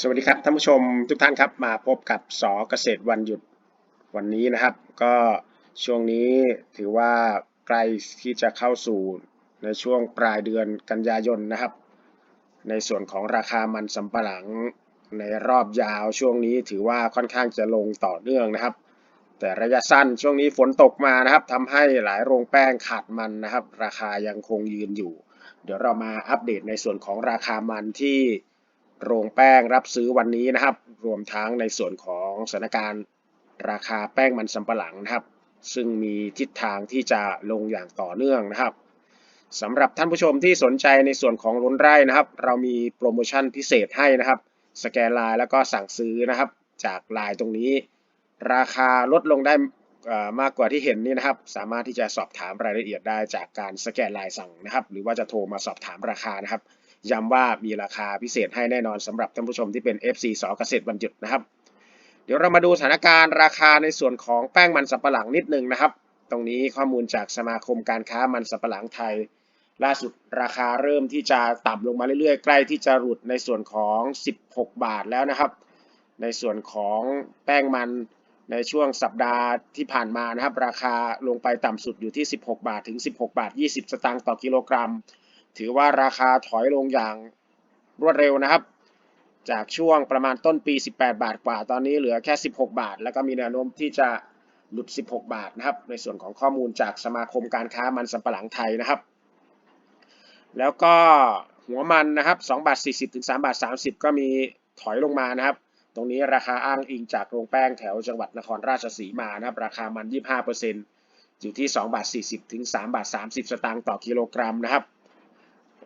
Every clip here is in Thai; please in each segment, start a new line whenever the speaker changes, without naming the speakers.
สวัสดีครับท่านผู้ชมทุกท่านครับมาพบกับสอเกษตรวันหยุดวันนี้นะครับ ก็ช่วงนี้ถือว่าใกล้ที่จะเข้าสู่ในช่วงปลายเดือนกันยายนนะครับ ในส่วนของราคามันสำปะหลังในรอบยาวช่วงนี้ถือว่าค่อนข้างจะลงต่อเนื่องนะครับ แต่ระยะสั้นช่วงนี้ฝนตกมานะครับทำให้หลายโรงแป้งขาดมันนะครับ ราคายังคงยืนอยู่ เดี๋ยวเรามาอัปเดตในส่วนของราคามันที่ โรงแป้งรับซื้อวันนี้นะครับ รวมทั้งในส่วนของสถานการณ์ราคาแป้งมันสำปะหลังนะครับ ซึ่งมีทิศทางที่จะลงอย่างต่อเนื่องนะครับสำหรับท่านผู้ชมที่สนใจในส่วนของล้นไร่นะครับ เรามีโปรโมชั่นพิเศษให้นะครับ สแกนไลน์แล้วก็สั่งซื้อนะครับ จากไลน์ตรงนี้ ราคาลดลงได้มากกว่าที่เห็นนี่นะครับ สามารถที่จะสอบถามรายละเอียดได้จากการสแกนไลน์สั่งนะครับ หรือว่าจะโทรมาสอบถามราคานะครับ ย้ำว่ามีราคาพิเศษให้แน่นอนสำหรับท่านผู้ชมที่เป็น FC สอเกษตรวันหยุนะครับ เดี๋ยวเรามาดูสถานการณ์ราคาในส่วนของแป้งมันสำปะหลังนิดนึงนะครับ ตรงนี้ข้อมูลจากสมาคมการค้ามันสำปะหลังไทย ล่าสุดราคาเริ่มที่จะต่ำลงมาเรื่อยๆ ใกล้ที่จะหลุดในส่วนของ 16 บาทแล้วนะครับ ในส่วนของแป้งมันในช่วงสัปดาห์ที่ผ่านมานะครับ ราคาลงไปต่ำสุดอยู่ที่ 16 บาทถึง 16 บาท 20 สตางค์ต่อกิโลกรัม ถือว่าราคาถอยลงอย่างรวดเร็วนะครับ จากช่วงประมาณต้นปี 18 บาทกว่า ตอนนี้เหลือแค่ 16 บาท แล้วก็มีแนวโน้มที่จะหลุด 16 บาทนะครับ ในส่วนของข้อมูลจากสมาคมการค้ามันสำปะหลังไทยนะครับ แล้วก็หัวมันนะครับ2บาท 40 ถึง 3 บาท 30 ก็มีถอยลงมานะครับ ตรงนี้ราคาอ้างอิงจากโรงแป้งแถวจังหวัดนครราชสีมานะครับ ราคามัน 25%อยู่ที่ 2 บาท 40 ถึง 3 บาท 30 สตางค์ต่อกิโลกรัมนะครับ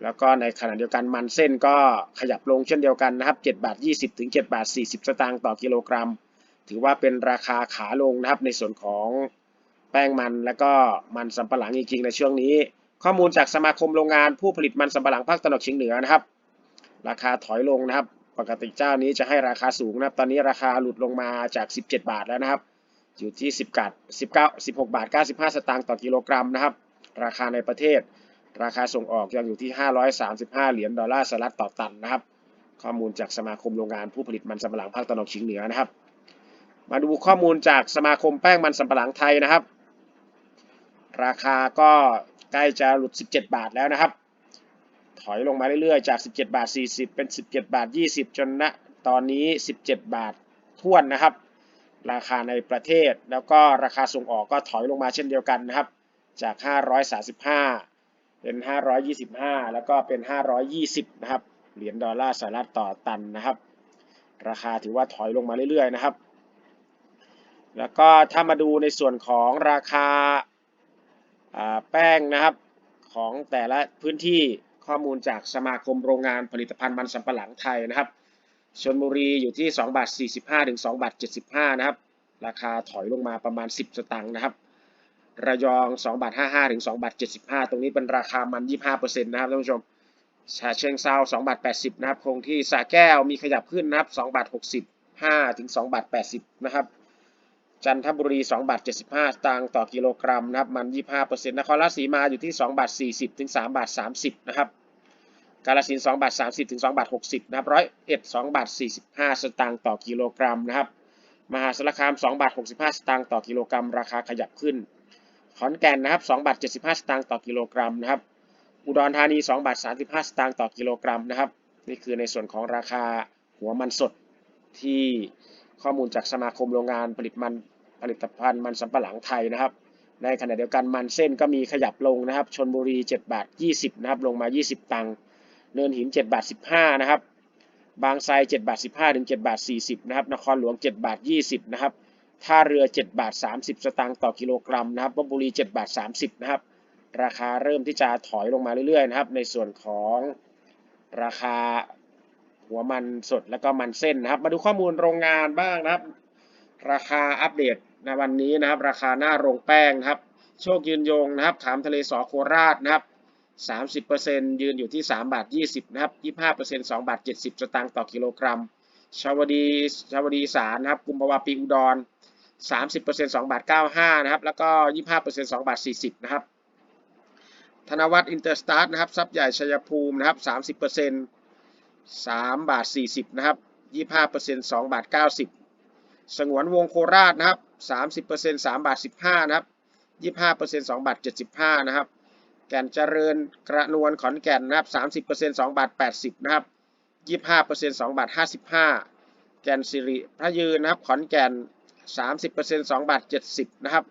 แล้วก็ในขณะเดียวกันมันเส้นก็ขยับลงเช่นเดียวกันนะครับ7บาท20 ถึง7บาท40 สตางค์ต่อกิโลกรัม ถือว่าเป็นราคาขาลงนะครับในส่วนของแป้งมันแล้วก็มันสำปะหลังจริงๆในช่วงนี้ ข้อมูลจากสมาคมโรงงานผู้ผลิตมันสำปะหลังภาคตะวันออกเฉียงเหนือนะครับ ราคาถอยลงนะครับ ปกติเจ้านี้จะให้ราคาสูงนะครับ ตอนนี้ราคาหลุดลงมาจาก 17 บาทแล้วนะครับ อยู่ที่10กาด19 16 บาท 95 สตางค์ต่อกิโลกรัมนะครับ ราคาในประเทศ ราคาส่งออกยังอยู่ที่ 535 เหรียญดอลลาร์สหรัฐต่อตันนะครับ ข้อมูลจากสมาคมโรงงานผู้ผลิตมันสำปะหลังภาคตะวันออกเฉียงเหนือนะครับ มาดูข้อมูลจากสมาคมแป้งมันสำปะหลังไทยนะครับ ราคาก็ใกล้จะหลุด 17 บาทแล้วนะครับ ถอยลงมาเรื่อยๆ จาก 17 บาท 40 เป็น 17 บาท 20 จนณตอนนี้ 17 บาทท้วนนะครับ ราคาในประเทศแล้วก็ราคาส่งออกก็ถอยลงมาเช่นเดียวกันนะครับ จาก 535 เป็น 525 แล้วก็เป็น 520 นะครับ เหรียญดอลลาร์สหรัฐต่อตันนะครับ ราคาถือว่าถอยลงมาเรื่อยๆนะครับ แล้วก็ถ้ามาดูในส่วนของราคาาแป้งนะครับของแต่ละพื้นที่ข้อมูลจากสมาคมโรงงานผลิตภัณฑ์มันสำปะหลังไทยนะครับชลบุรีอยู่ที่2บาท45ถึง2บาท75นะครับ ราคาถอยลงมาประมาณ 10 สตางค์นะครับ ระยอง2บาท55 ถึง2บาท75 ตรงนี้เป็นราคามัน 25%นะครับท่านผู้ชมชาเชิงเซา2บาท80 นะครับ คงที่สระแก้วมีขยับขึ้นนะครับ2บาท65 ถึง2บาท80 นะครับ จันทบุรี2บาท75สตางต่อกิโลกรัมนะครับ มัน 25%นครราชสีมาอยู่ที่2บาท40 ถึง3บาท30 นะครับกาฬสิน2บาท30 ถึง2บาท60 นะครับร้อยเอ็ด2บาท45 สตางค์ต่อกิโลกรัมนะครับ มหาสารคาม2บาท65 สตางค์ต่อกิโลกรัม ราคาขยับขึ้น ขอนแก่นนะครับ2บาท75 สตางค์ต่อกิโลกรัมนะครับ อุดรธานี 2 บาท 35 สตางค์ต่อกิโลกรัมนะครับ นี่คือในส่วนของราคาหัวมันสดที่ข้อมูลจากสมาคมโรงงานผลิตมันผลิตภัณฑ์มันสำปะหลังไทยนะครับ ในขณะเดียวกันมันเส้นก็มีขยับลงนะครับ ชนบุรี 7 บาท 20 นะครับ ลงมา 20 ตังค์ เนินหิน 7 บาท 15 นะครับ บางไทร7บาท 15 ถึง 7 บาท 40 นะครับ นครหลวง 7 บาท 20 นะครับ ท่าเรือ 7 บาท 30 สตางค์ต่อกิโลกรัมนะครับลบบุรี 7 บาท 30 นะครับ ราคาเริ่มที่จะถอยลงมาเรื่อยๆนะครับ ในส่วนของราคาหัวมันสดแล้วก็มันเส้นนะครับ มาดูข้อมูลโรงงานบ้างนะครับ ราคาอัปเดตในวันนี้นะครับ ราคาหน้าโรงแป้งนะครับ โชคยืนยงนะครับ ขามทะเลสอโคราชนะครับ30%ยืนอยู่ที่ 3 บาท 20 นะครับ 25% 2 บาท 70 สตางค์ต่อกิโลกรัม ชาวดี ชาวดีสารนะครับ กุมภาวาปีอุดร 30% 2บาท95นะครับแล้วก็ 25% 2บาท40นะครับธนวัฒน์อินเตอร์สตาร์ทนะครับซับใหญ่ชัยภูมินะครับ30% 3บาท40นะครับยี่ห้าเปอร์เซ็นสองบาทเก้าสิบสงวนวงโคราชนะครับสามสิบเปอร์เซ็นสามบาทสิบห้านะครับยี่ห้าเปอร์เซ็นสองบาทเจ็ดสิบห้านะครับแก่นเจริญกระนวลขอนแก่นนะครับสามสิบเปอร์เซ็นสองบาทแปดสิบนะครับยี่ห้าเปอร์เซ็นสองบาทห้าสิบห้าแก่นสิริพระยืนนะครับขอนแก่น สามสิบเปอร์เซ็นต์สองบาทเจ็ดสิบนะครับ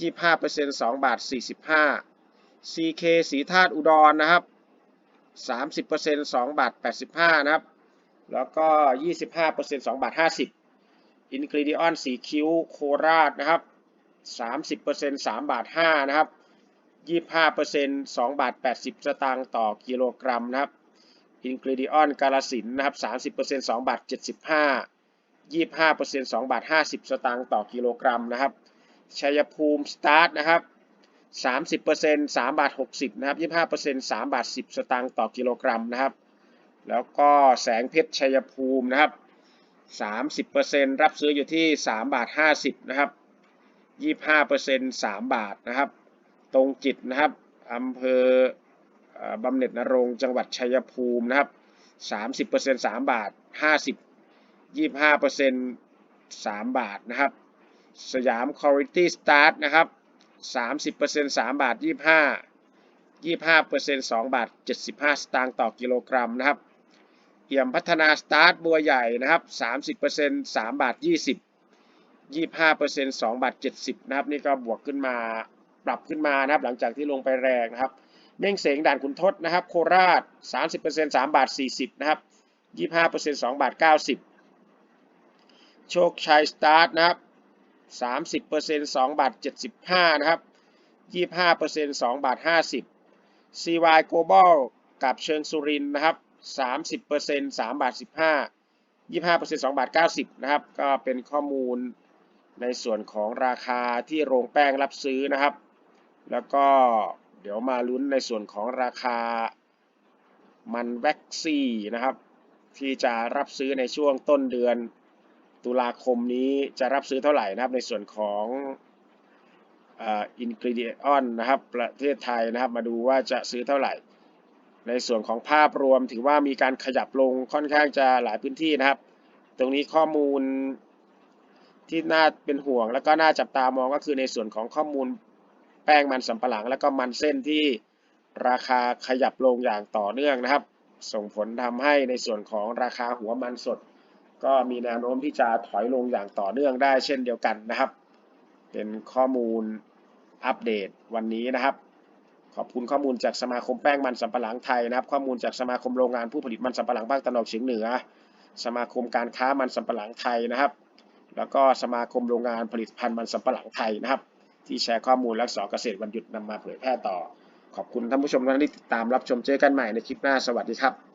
ยี่ห้าเปอร์เซ็นต์สองบาทสี่สิบห้า CK สีธาตุอุดรนะครับ 30% 2 บาท 85 นะครับ แล้วก็ 25% 2 บาท 50 Ingredient สีคิ้วโคราชนะครับ 30% 3 บาท 5 นะครับ 25% 2 บาท 80 สตางค์ต่อกิโลกรัมนะครับ Ingredient กาลสินนะครับ 30% 2 บาท 75 25% 2บาท50 สตางค์ต่อกิโลกรัมนะครับ ชัยภูมิสตาร์ทนะครับ30% 3บาท60นะครับ25% 3บาท10 สตางค์ต่อกิโลกรัมนะครับ แล้วก็แสงเพชรชัยภูมินะครับ30%รับซื้ออยู่ที่3บาท50นะครับ25% 3 บาทนะครับ ตรงจิตนะครับอำเภอบำเหน็จนรงจังหวัดชัยภูมินะครับ 30% 3 บาท 50 25% 3บาทนะครับ สยามคอริตี้สตาร์ทนะครับ30% 3บาท25 25% 2บาท75สตางค์ต่อกิโลกรัมนะครับเอี่ยมพัฒนาสตาร์ทบัวใหญ่นะครับ30% 3บาท20 25% 2บาท70นะครับนี่ก็บวกขึ้นมาปรับขึ้นมานะครับหลังจากที่ลงไปแรงนะครับเม่งเสงด่านขุนทดนะครับ โคราช 30% 3 บาท 40 นะครับ 25% 2 บาท 90 โชคชัยสตาร์ทนะครับ 30% 2บาท75 นะครับ 25% 2บาท50 CY Global กับเชิงสุรินนะครับ 30% 3บาท15 25% 2บาท90 นะครับ ก็เป็นข้อมูลในส่วนของราคาที่โรงแป้งรับซื้อนะครับ แล้วก็เดี๋ยวมาลุ้นในส่วนของราคามันแว็กซี่นะครับ ที่จะรับซื้อในช่วงต้นเดือน ตุลาคมนี้จะรับซื้อเท่าไหร่นะครับ ในส่วนของอินกริเดียนนะครับประเทศไทยนะครับมาดูว่าจะซื้อเท่าไหร่ ในส่วนของภาพรวมถือว่ามีการขยับลงค่อนข้างจะหลายพื้นที่นะครับ ตรงนี้ข้อมูลที่น่าเป็นห่วง แล้วก็น่าจับตามองก็คือในส่วนของข้อมูลแป้งมันสำปะหลัง แล้วก็มันเส้นที่ราคาขยับลงอย่างต่อเนื่องนะครับ ส่งผลทำให้ในส่วนของราคาหัวมันสด ก็มีแนวโน้มที่จะถอยลงอย่างต่อเนื่องได้เช่นเดียวกันนะครับ เป็นข้อมูลอัปเดตวันนี้นะครับ ขอบคุณข้อมูลจากสมาคมแป้งมันสำปะหลังไทยนะครับ ข้อมูลจากสมาคมโรงงานผู้ผลิตมันสำปะหลังภาคตะวันออกเฉียงเหนือ สมาคมการค้ามันสำปะหลังไทยนะครับ แล้วก็สมาคมโรงงานผลิตภัณฑ์มันสำปะหลังไทยนะครับ ที่แชร์ข้อมูลและสอเกษตรวันหยุดนำมาเผยแพร่ต่อ ขอบคุณท่านผู้ชมทุกท่านที่ติดตามรับชมเจอกันใหม่ในคลิปหน้าสวัสดีครับ